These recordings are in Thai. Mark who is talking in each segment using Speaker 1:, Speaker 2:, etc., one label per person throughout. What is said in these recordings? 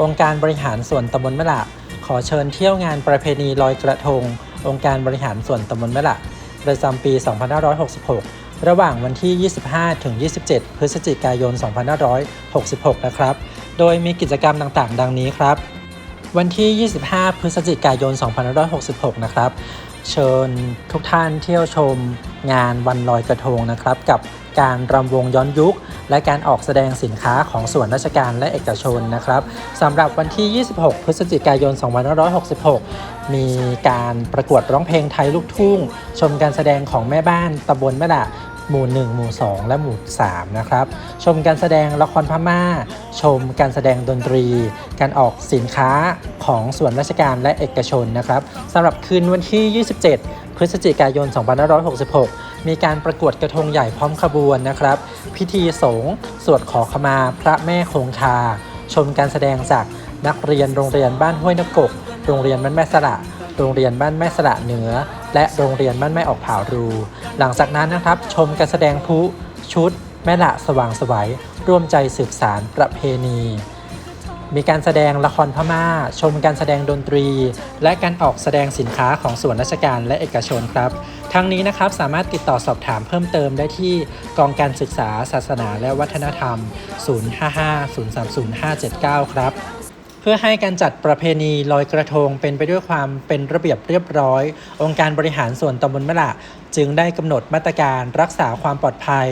Speaker 1: องค์การบริหารส่วนตำบลมะละ ขอเชิญเที่ยวงานประเพณีลอยกระทง องค์การบริหารส่วนตำบลมะละ ประจำปี 2566 ระหว่างวันที่ 25 ถึง 27 พฤศจิกายน 2566 นะครับ โดยมีกิจกรรมต่างๆ ดังนี้ครับ วันที่ 25 พฤศจิกายน 2566 นะครับ เชิญทุกท่านเที่ยวชมงานวันลอยกระทงนะครับกับ การรำวงย้อนยุค และการออกแสดงสินค้าของส่วนราชการและเอกชนนะครับสำหรับวันที่ 26 พฤศจิกายน 2566 มีการประกวดร้องเพลงไทยลูกทุ่ง ชมการแสดงของแม่บ้านตำบลแม่ดะหมู่ 1 หมู่ 2 และหมู่ 3 นะครับ ชมการแสดงละครพม่า ชมการแสดงดนตรี การออกสินค้าของส่วนราชการและเอกชนนะครับสำหรับคืนวันที่ 27 พฤศจิกายน 2566 มีการประกวดกระทงใหญ่พร้อมขบวนนะครับ พิธีสงฆ์สวดขอขมาพระแม่คงคา ชมการแสดงจากนักเรียนโรงเรียนบ้านห้วยนกก โรงเรียนบ้านแม่สระโรงเรียนบ้านแม่สระเหนือ และโรงเรียนบ้านแม่ออกผารู หลังจากนั้นนะครับ ชมการแสดงพลุชุด แม่ละสว่างสวัยร่วมใจสืบสารประเพณี มีการแสดงละครพม่า ชมการแสดงดนตรี และการออกแสดงสินค้าของส่วนราชการและเอกชนครับ ทั้งนี้นะครับสามารถติดต่อสอบถามเพิ่มเติมได้ที่กองการศึกษา ศาสนา และวัฒนธรรม 055-030-579 ครับ พื่อให้การจัดประเพณีลอยกระทงเป็นไปด้วยความเป็นระเบียบเรียบร้อย องค์การบริหารส่วนตำบลมะละ จึงได้กำหนดมาตรการรักษาความปลอดภัย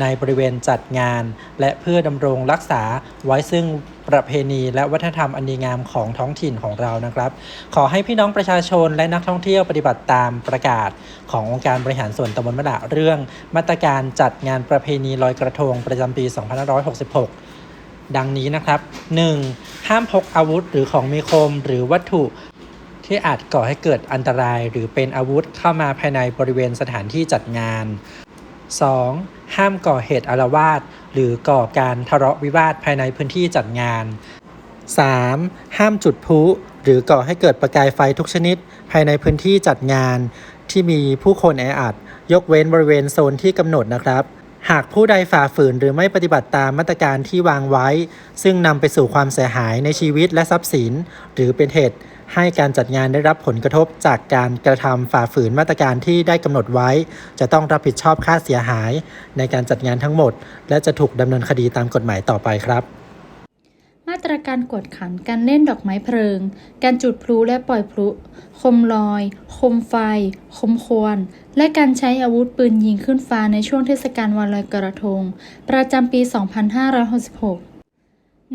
Speaker 1: ในบริเวณจัดงาน และเพื่อดำรงรักษาไว้ซึ่งประเพณีและวัฒนธรรมอันดีงามของท้องถิ่นของเรานะครับ ขอให้พี่น้องประชาชนและนักท่องเที่ยวปฏิบัติตามประกาศ ขององค์การบริหารส่วนตำบลมะละเรื่อง มาตรการจัดงานประเพณีลอยกระทงประจำปี 2566 ดังนี้นะครับ 1. ห้ามพกอาวุธหรือของมีคมหรือวัตถุที่อาจก่อให้เกิดอันตรายหรือเป็นอาวุธเข้ามาภายในบริเวณสถานที่จัดงาน 2. ห้ามก่อเหตุอาละวาดหรือก่อการทะเลาะวิวาทภายในพื้นที่จัดงาน 3. ห้ามจุดพลุหรือก่อให้เกิดประกายไฟทุกชนิด ภายในพื้นที่จัดงาน ที่มีผู้คนแออัด ยกเว้นบริเวณโซนที่กำหนดนะครับ หากผู้ใดฝ่าฝืนหรือไม่ปฏิบัติตามมาตรการที่วางไว้ ซึ่งนำไปสู่ความเสียหายในชีวิตและทรัพย์สิน หรือเป็นเหตุให้การจัดงานได้รับผลกระทบจากการกระทำฝ่าฝืนมาตรการที่ได้กำหนดไว้ จะต้องรับผิดชอบค่าเสียหาย ในการจัดงานทั้งหมด และจะถูกดำเนินคดีตามกฎหมายต่อไปครับ
Speaker 2: การกวดขัน การเล่นดอกไม้เพลิง การจุดพลุและปล่อยพลุ คมลอย คมไฟ คมควร และการใช้อาวุธปืนยิงขึ้นฟ้าในช่วงเทศกาลวันลอยกระทง ประจำปี 2566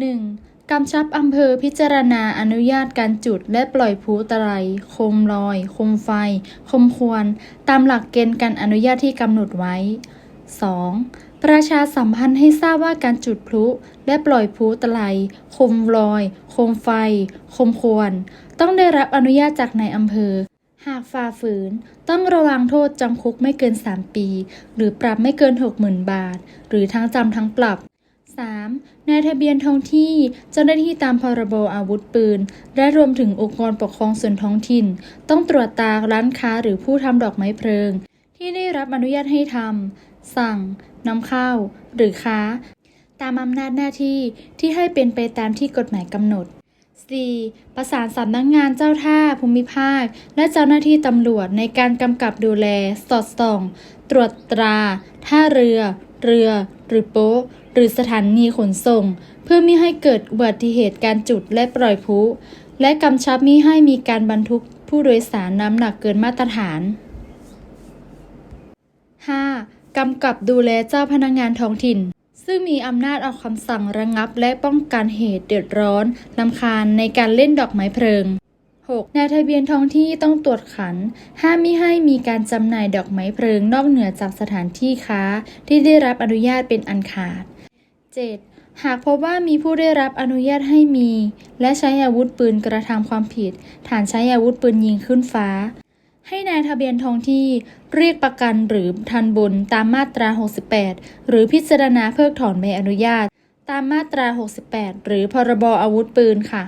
Speaker 2: 1. กำชับอำเภอพิจารณาอนุญาตการจุดและปล่อยพลุตะไลโคมลอย โคมไฟคมควร ตามหลักเกณฑ์การอนุญาตที่กำหนดไว้ 2. ประชาสัมพันธ์ให้ทราบว่าการจุดพลุ และปล่อยพลุตะไลโคมลอย โคมไฟคมควร ต้องได้รับอนุญาตจากนายอำเภอ หากฝ่าฝืน ต้องระวังโทษจำคุกไม่เกิน 3 ปี หรือปรับไม่เกิน 60,000 บาท หรือทั้งจำทั้งปรับ 3. นายทะเบียนท้องที่เจ้าหน้าที่ตามพรบอาวุธปืน และรวมถึงองค์กรปกครองส่วนท้องถิ่น ต้องตรวจตาร้านค้าหรือผู้ทำดอกไม้เพลิง ที่ได้รับอนุญาตให้ทำ สั่งนำเข้า หรือค้า ตามอำนาจหน้าที่ที่ให้เป็นไปตามที่กฎหมายกำหนด 4. ประสานสำนักงงานเจ้าท่าภูมิภาค และเจ้าหน้าที่ตำรวจในการกำกับดูแล สอดส่อง ตรวจตรา ท่าเรือ เรือ หรือโป๊ะ หรือสถานีขนส่ง เพื่อไม่ให้เกิดอุบัติเหตุการจุดและปล่อยพลุและกำชับมิให้มีการบรรทุกผู้โดยสารน้ำหนักเกินมาตรฐาน 5. กำกับดูแลเจ้าพนักงานท้องถิ่น ซึ่งมีอำนาจออกคำสั่งระงับและป้องกันเหตุเดือดร้อนลำคาญในการเล่นดอกไม้เพลิง 6. นายทะเบียนท้องที่ต้องตรวจขัน ห้ามมิให้มีการจำหน่ายดอกไม้เพลิงนอกเหนือจากสถานที่ค้า ที่ได้รับอนุญาตเป็นอันขาด 7. หากพบว่ามีผู้ได้รับอนุญาตให้มี และใช้อาวุธปืนกระทำความผิด ฐานใช้อาวุธปืนยิงขึ้นฟ้า ให้นายทะเบียนท้องที่เรียกประกันหรือทันบนตามมาตรา 68 หรือพิจารณาเพิกถอนใบอนุญาต ตามมาตรา 68 หรือพรบอาวุธปืนค่ะ